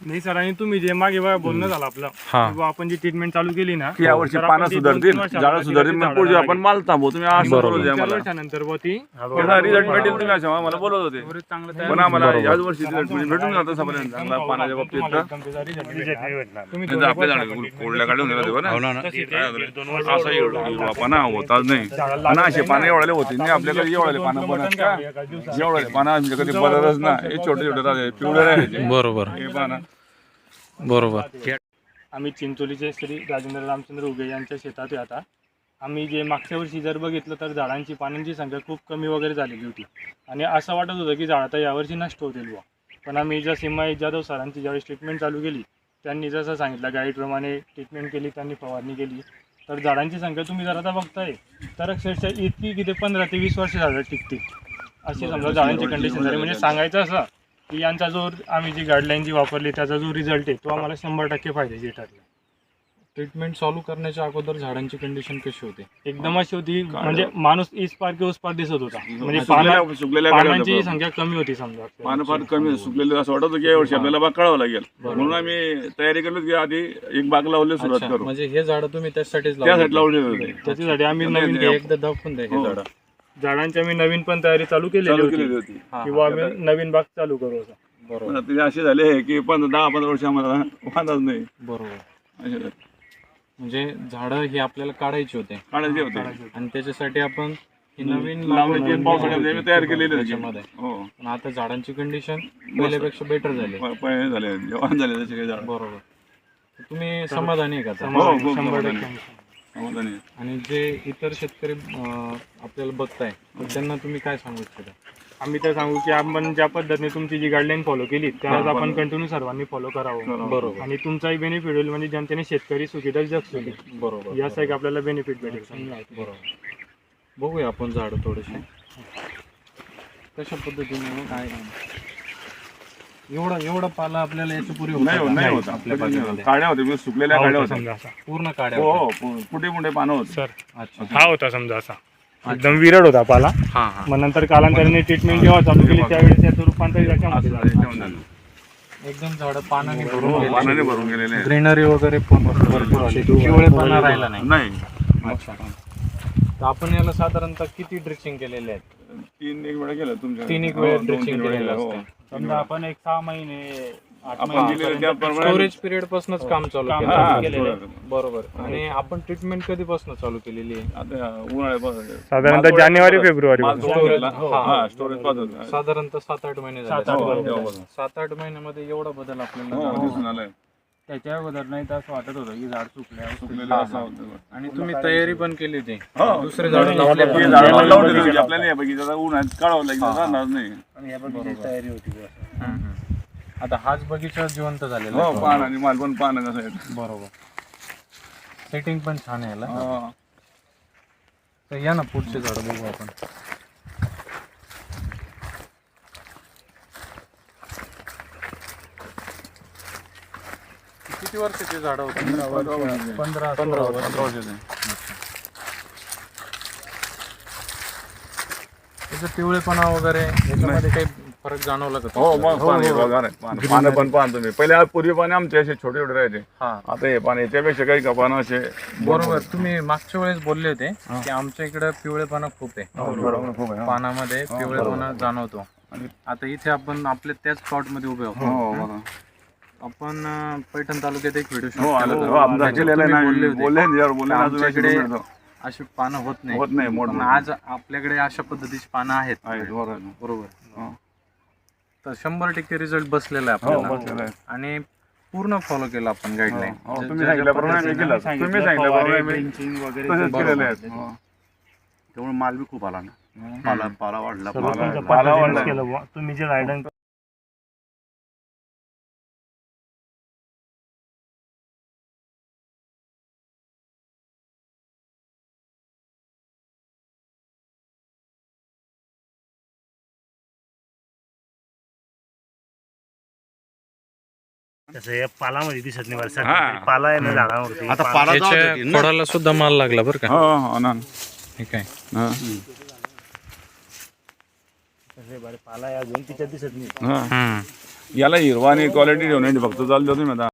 नाही सर आणि तुम्ही जे मागे बघा बोलणं झालं आपलं. हा. की बुवा आपण जी ट्रीटमेंट चालू केली ना की यावर्षी तर आपण पानं ती दोन- सुधारतील. झाडं ती सुधारतील मग. आपण माल थांबवू तुम्ही असं बरोबर. चार आम्हाला. वर्षानंतर बुवा ती. त्याचा रिझल्ट भेटेल तुम्ही असं आम्हाला बोलत होते. पण आम्हाला बरोबर. याच वर्षी result म्हणजे भेटून जातं चांगला पाण्याच्या बाबतीत. तुम्ही नाही. तर आपल्या झाडं कोरड्या काढून होते बघा ना. असं एवढं पाना होताच नाही. पाना असे पानं एवढाले होते. नाही आपल्याकडे एवढाले पानं पण आहेत का? एवढाले पानं आमच्या कधी बदलच ना हे छोटे छोटे राहते पिवळे राहायचे बरोबर हे पानं बरोबर. आम्ही चिंचोलीचे श्री राजेंद्र रामचंद्र उगे यांच्या शेतात आहे आता. आम्ही जे मागच्या वर्षी जर बघितलं तर झाडांची पानांची संख्या खूप कमी वगैरे झालेली होती. आणि असं वाटत होतं की झाड आता यावर्षी नष्ट होतील बुवा. पण आम्ही ज्या सीमा जाधव सरांची ज्यावेळेस ट्रीटमेंट चालू केली त्यांनी जसं सांगितलं गाईडप्रमाणे ट्रीटमेंट केली त्यांनी फवारणी केली. तर झाडांची संख्या तुम्ही जर आता बघताय तर अक्षरशः इतकी की ते पंधरा ते वीस वर्ष झालं टिकतील. अशी समजा झाडांची कंडिशन झाली. म्हणजे सांगायचं असं की यांचा जो आम्ही जी गाईडलाईन जी वापरली त्याचा जो रिझल्ट आहे तो आम्हाला शंभर टक्के फायदेशीर ठरला. ट्रीटमेंट चालू करण्याच्या अगोदर झाडांची कंडिशन कशी होती? एकदम अशी होती म्हणजे माणूस इस पार की उस पार दिसत होता. म्हणजे सुकलेल्या पाना- सुकलेल्या गाड्या पानांची होत्या. संख्या कमी होती समजा. पानं फार कमी सुकलेले असं वाटत होतं की यावर्षी आपल्याला बाग काढावं लागेल. म्हणून आम्ही तयारी केली की आधी एक बाग लावली सुरुवात अच्छा, करू. म्हणजे हे झाड तुम्ही त्यासाठीच त्यासाठी लावले होते. त्याच्यासाठी आम्ही नवीन एकदा दाखवून द्या हे हो. झाड. झाडांची आम्ही नवीन पण तयारी चालू केलेली चालू होती. किंवा आम्ही नवीन बाग चालू करू असं. बरोबर. पण आता ते असे झाले की पंधरा दहा पंधरा वर्ष आम्हाला वांधाच नाही. बरोबर. असे म्हणजे झाड ही आपल्याला काढायची होते. काढायचे होते. आणि त्याच्यासाठी आपण ही नवीन लावण्याची लागवड पावसाळ्यामध्ये आम्ही तयार केलेली होती. त्याच्यामध्ये. हो. पण आता झाडांची कंडिशन पहिल्यापेक्षा बेटर झाली. प- पहिले झाले झाले काही झाड. बरोबर. तर तुम्ही समाधानी आहे का आता? हो, हो. आणि जे इतर शेतकरी अं, आपल्याला बघताय तर त्यांना तुम्ही काय सांगू इच्छिता? आम्ही तर सांगू की आपण ज्या पद्धतीने तुमची जी गाईडलाईन फॉलो केली त्यालाच आपण कंटिन्यू सर्वांनी फॉलो करावं. बरोबर. आणि तुमचाही बेनिफिट होईल म्हणजे जनतेने शेतकरी सुखीदार जग सुखी. बरोबर यासाठी आपल्याला बेनिफिट भेटेल. बरोबर. बघूया आपण झाड थोडेसे कशा पद्धतीने काय एवढा एवढा पाला आपल्याला याच्यापुढे नाही हो- नाही होत. आपल्या बागेमध्ये काड्या होते म्हणजे सुकलेल्या काड्या होत्या समजा असा. पूर्ण काड्या हो होत्या. हो कुठे कुठे पानं होते. सर अच्छा. हा होता समजा असा. एकदम विरळ होता पाला. हा हा. मग नंतर कालांतराने ट्रीटमेंट जेव्हा चालू केली त्यावेळेस त्याचं रूपांतर याच्यामध्ये झालं. त्याच्यावर झालं. एकदम झाड पानाने भरून हो, गेली. पानाने भरून गेलेले. ग्रीनरी वगैरे पण भरपूर आली. पिवळेपणा राहिला नाही. नाही. अच्छा. तर आपण याला साधारणतः किती ड्रिचिंग केलेले आहेत? तीन एक वेळा केलं तुमच्या तीन एक हो, वेळा दोन तीन वेळा केलेलं केलं, हो. असतं. समजा आपण एक सहा महिने आठ आपण महिने दिलेलं त्याप्रमाणे- स्टोरेज पिरियड पासूनच काम चालू काम केलं. हा, हा, थोडं. बरोबर. आणि आपण ट्रीटमेंट कधीपासून चालू केलेली आहे? आता उन्हाळ्यापासून साधारणतः जानेवारी फेब्रुवारी माल पासून. स्टोरेज हो, हा स्टोरेजपासून. साधारणतः सात आठ महिने सात झाले आठ हो, महिने. तेव्हापासून. सात आठ महिन्यामध्ये एवढा बदल आपल्याला हो, जाणवला. दिसून आलंय. त्याच्या अगोदर नाही तर असं वाटत होतं की झाड सुकल्या सुकलेलं असं होतं. आणि तुम्ही तयारी पण केली होती हो. दुसरे झाड लावले पण. आपल्याला या उन्हात काढावं लागेल राहणार नाही तयारी होती हम्म, हम्म. आता हाच बगीचा जिवंत झालेला हो आहे. पान आणि माल पण पान कसं आहे बरोबर सेटिंग पण छान आहे याला हो. तर या ना पुढचे झाड बघू आपण किती वर्षाची झाड होती? पंधरा पंधरा वर्षाचे. त्याचं पिवळेपणा वगैरे याच्यामध्ये काही फरक जाणवला का हो तुम्हाला? मग पाणी बघा रे, पानं पानं पण पान तुम्ही पहिले पूर्वी पाणी आमचे असे छोटे छोटे राहायचे. हा. आता हे पाणी याच्यापेक्षा काही का पानं असे बरोबर. तुम्ही मागच्या वेळेस बोलले होते की आमच्या इकडे पिवळेपणा खूप आहे. बरोबर. खूप आहे, हो. पानामध्ये पिवळेपणा जाणवतो. आता इथे आपण आपल्या त्याच स्पॉटमध्ये उभे आहोत. हो. आपण पैठण तालुक्यात एक व्हिडिओ हो शूट आलं केला हो, केलेलं तुम्ही नाही बोलले होते. बोलले ना यार बोलले ना, आमच्या अजून इकडे एक मिनिट. अशी पानं होत नाही होत नाही मोठ पण आज आपल्याकडे अशा पद्धतीची पानं आहेत. आहे बरोबर बरोबर. हो. तर शंभर टक्के रिझल्ट बसलेला आहे हो आपल्याला. बसलेलं आहे. आणि पूर्ण फॉलो केला आपण गाईडलाईन हो, तुम्ही सांगितल्याप्रमाणे आम्ही केलं तुम्ही सांगितल्याप्रमाणे आम्ही वगैरे तसेच केलेले आहेत हो. त्यामुळे माल बी खूप आला ना. पाला पाला वाढला पाला. केलं बुवा. तुम्ही जे गायडन्स तसं या पालामध्ये दिसत नाही बरं हा. पाला आहे ना झाडावरती आता पाला जाऊ ना. सुद्धा माल लागला बरं का हो हो ना ठीक आहे हा. बरे पाला आहे अजून तिच्यात दिसत नाही हा हम्म. याला हिरवा आणि क्वालिटी ठेवून फक्त चालतो तुम्ही आता